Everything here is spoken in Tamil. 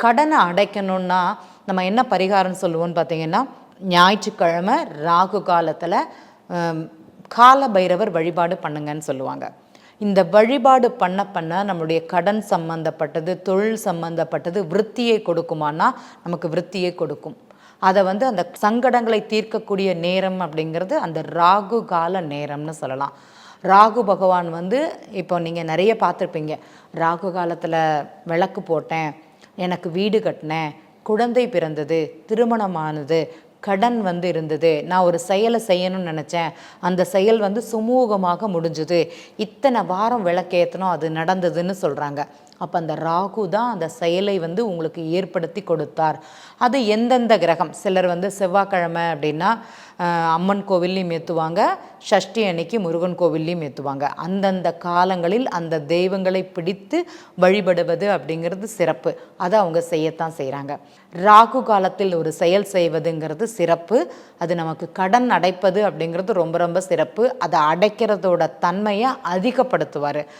கடனை அடைக்கணும்னா நம்ம என்ன பரிகாரம் சொல்லுவோம்னு பார்த்தீங்கன்னா ஞாயிற்றுக்கிழமை ராகு காலத்தில் கால பைரவர் வழிபாடு பண்ணுங்கன்னு சொல்லுவாங்க. இந்த வழிபாடு பண்ண பண்ண நம்மளுடைய கடன் சம்பந்தப்பட்டது தொழில் சம்பந்தப்பட்டது விருத்தியை கொடுக்குமானா நமக்கு விருத்தியை கொடுக்கும். அதை வந்து அந்த சங்கடங்களை தீர்க்கக்கூடிய நேரம் அப்படிங்கிறது அந்த ராகு கால நேரம்னு சொல்லலாம். ராகு பகவான் வந்து இப்போ நீங்கள் நிறைய பார்த்துருப்பீங்க. ராகு காலத்தில் விளக்கு போட்டேன் எனக்கு வீடு கட்டினேன். குழந்தை பிறந்தது திருமணமானது கடன் வந்து இருந்தது. நான் ஒரு செயலை செய்யணும்னு நினச்சேன். அந்த செயல் வந்து சுமூகமாக முடிஞ்சுது. இத்தனை வாரம் விளக்கேற்றணும் அது நடந்ததுன்னு சொல்கிறாங்க அப்போ அந்த ராகு தான் அந்த செயலை வந்து உங்களுக்கு ஏற்படுத்தி கொடுத்தார். அது எந்தெந்த கிரகம்? சிலர் வந்து செவ்வாய்க்கிழமை அப்படின்னா அம்மன் கோவில்லையும் ஏற்றுவாங்க ஷஷ்டி அன்னைக்கு முருகன் கோவில்லையும் ஏற்றுவாங்க அந்தந்த காலங்களில் அந்த தெய்வங்களை பிடித்து வழிபடுவது அப்படிங்கிறது சிறப்பு. அதை அவங்க செய்யத்தான் செய்கிறாங்க ராகு காலத்தில் ஒரு செயல் செய்வதுங்கிறது சிறப்பு அது நமக்கு கடன் அடைப்பது அப்படிங்கிறது ரொம்ப ரொம்ப சிறப்பு. அதை அடைக்கிறதோட தன்மையை அதிகப்படுத்துவார்.